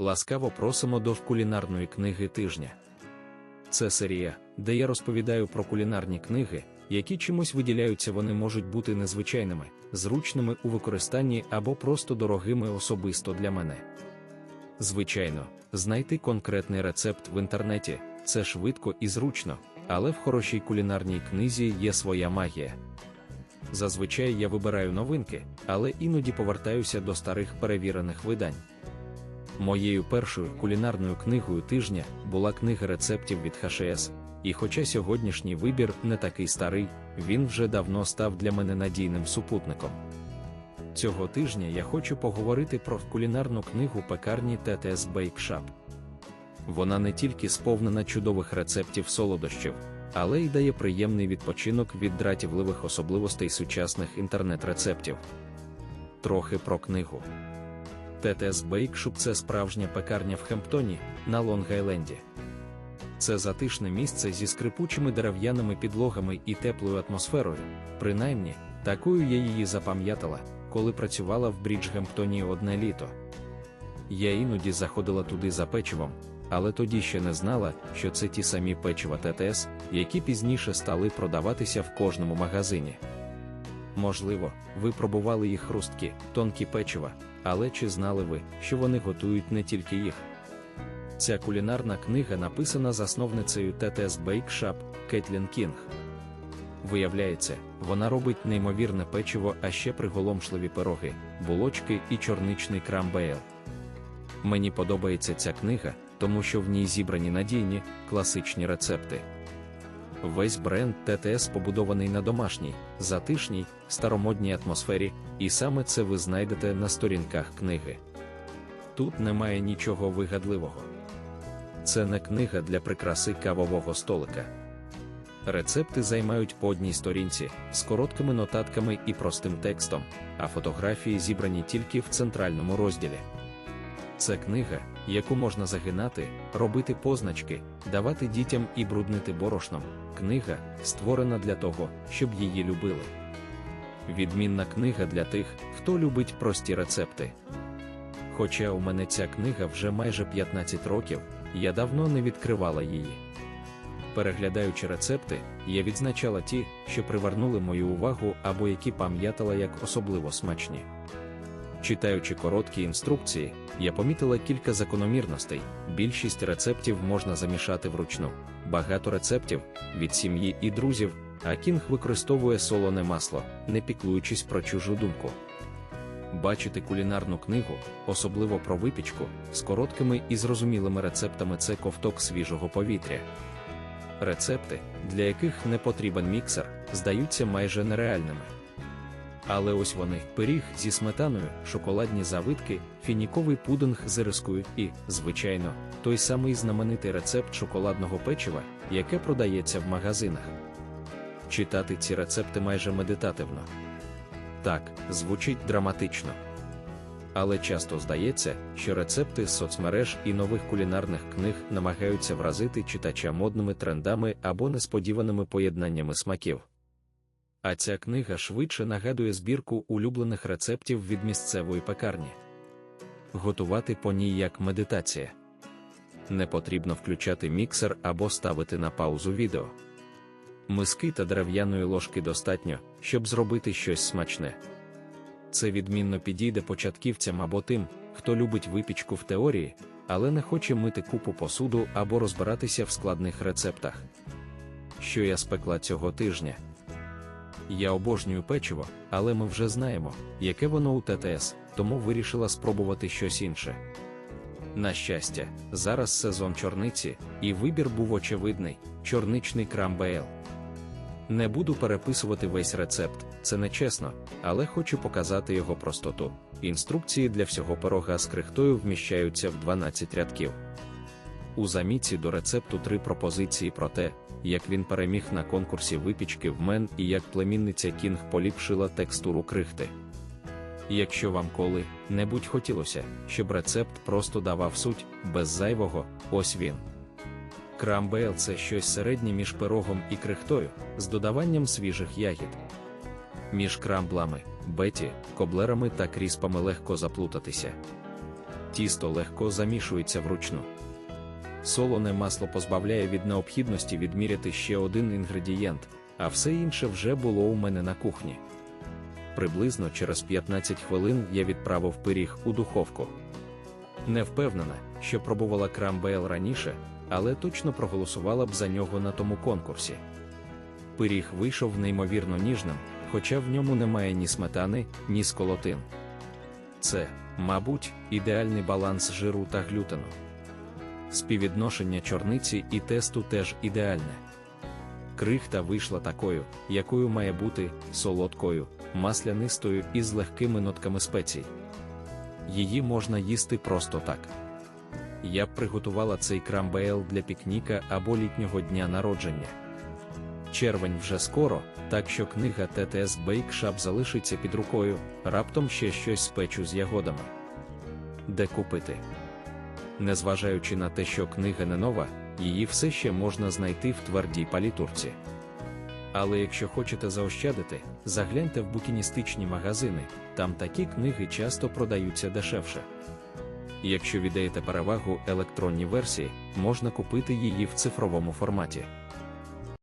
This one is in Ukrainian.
Ласкаво просимо до кулінарної книги тижня. Це серія, де я розповідаю про кулінарні книги, які чимось виділяються, вони можуть бути незвичайними, зручними у використанні або просто дорогими особисто для мене. Звичайно, знайти конкретний рецепт в інтернеті це швидко і зручно, але в хорошій кулінарній книзі є своя магія. Зазвичай я вибираю новинки, але іноді повертаюся до старих перевірених видань. Моєю першою кулінарною книгою тижня була книга рецептів від ХШС, і хоча сьогоднішній вибір не такий старий, він вже давно став для мене надійним супутником. Цього тижня я хочу поговорити про кулінарну книгу пекарні ТТС Shop. Вона не тільки сповнена чудових рецептів солодощів, але й дає приємний відпочинок від дратівливих особливостей сучасних інтернет-рецептів. Трохи про книгу. ТТС Бейкшуп це справжня пекарня в Хемптоні на Лонг-Айленді. Це затишне місце зі скрипучими дерев'яними підлогами і теплою атмосферою, принаймні, такою я її запам'ятала, коли працювала в Бріджгемптоні одне літо. Я іноді заходила туди за печивом, але тоді ще не знала, що це ті самі печива ТТС, які пізніше стали продаватися в кожному магазині. Можливо, ви пробували їх хрусткі, тонкі печива, але чи знали ви, що вони готують не тільки їх? Ця кулінарна книга написана засновницею ТТС Shop Кетлін Кінг. Виявляється, вона робить неймовірне печиво, а ще приголомшливі пироги, булочки і чорничний крамбейл. Мені подобається ця книга, тому що в ній зібрані надійні, класичні рецепти. Весь бренд ТТС побудований на домашній, затишній, старомодній атмосфері, і саме це ви знайдете на сторінках книги. Тут немає нічого вигадливого. Це не книга для прикраси кавового столика. Рецепти займають по одній сторінці з короткими нотатками і простим текстом, а фотографії зібрані тільки в центральному розділі. Це книга, яку можна загинати, робити позначки, давати дітям і бруднити борошном. Книга, створена для того, щоб її любили. Відмінна книга для тих, хто любить прості рецепти. Хоча у мене ця книга вже майже 15 років, я давно не відкривала її. Переглядаючи рецепти, я відзначала ті, що привернули мою увагу або які пам'ятала як особливо смачні. Читаючи короткі інструкції, я помітила кілька закономірностей. Більшість рецептів можна замішати вручну, багато рецептів від сім'ї і друзів, а кінг використовує солоне масло, не піклуючись про чужу думку. Бачити кулінарну книгу, особливо про випічку, з короткими і зрозумілими рецептами це ковток свіжого повітря. Рецепти, для яких не потрібен міксер, здаються майже нереальними. Але ось вони пиріг зі сметаною, шоколадні завитки, фініковий пудинг з ірискою і, звичайно, той самий знаменитий рецепт шоколадного печива, яке продається в магазинах. Читати ці рецепти майже медитативно. Так, звучить драматично. Але часто здається, що рецепти з соцмереж і нових кулінарних книг намагаються вразити читача модними трендами або несподіваними поєднаннями смаків. А ця книга швидше нагадує збірку улюблених рецептів від місцевої пекарні. Готувати по ній як медитація. Не потрібно включати міксер або ставити на паузу відео. Миски та дерев'яної ложки достатньо, щоб зробити щось смачне. Це відмінно підійде початківцям або тим, хто любить випічку в теорії, але не хоче мити купу посуду або розбиратися в складних рецептах. Що я спекла цього тижня? Я обожнюю печиво, але ми вже знаємо, яке воно у ТТС, тому вирішила спробувати щось інше. На щастя, зараз сезон чорниці, і вибір був очевидний чорничний крамбейл. Не буду переписувати весь рецепт, це нечесно, але хочу показати його простоту. Інструкції для всього пирога з крихтою вміщаються в 12 рядків. У заміці до рецепту три пропозиції про те, як він переміг на конкурсі випічки в мен і як племінниця Кінг поліпшила текстуру крихти. Якщо вам коли-небудь хотілося, щоб рецепт просто давав суть, без зайвого, ось він. Крамбейл це щось середнє між пирогом і крихтою, з додаванням свіжих ягід. Між крамблами, беті, коблерами та кріспами легко заплутатися. Тісто легко замішується вручну. Солоне масло позбавляє від необхідності відміряти ще один інгредієнт, а все інше вже було у мене на кухні. Приблизно через 15 хвилин я відправив пиріг у духовку. Не впевнена, що пробувала крамбейл раніше, але точно проголосувала б за нього на тому конкурсі. Пиріг вийшов неймовірно ніжним, хоча в ньому немає ні сметани, ні сколотин. Це, мабуть, ідеальний баланс жиру та глютену. Співвідношення чорниці і тесту теж ідеальне. Крихта вийшла такою, якою має бути, солодкою, маслянистою і з легкими нотками спецій. Її можна їсти просто так. Я б приготувала цей крамбейл для пікніка або літнього дня народження. Червень вже скоро, так що книга ТТС Shop залишиться під рукою, раптом ще щось спечу з ягодами. Де купити? Незважаючи на те, що книга не нова, її все ще можна знайти в твердій палітурці. Але якщо хочете заощадити, загляньте в букіністичні магазини, там такі книги часто продаються дешевше. Якщо віддаєте перевагу електронній версії, можна купити її в цифровому форматі.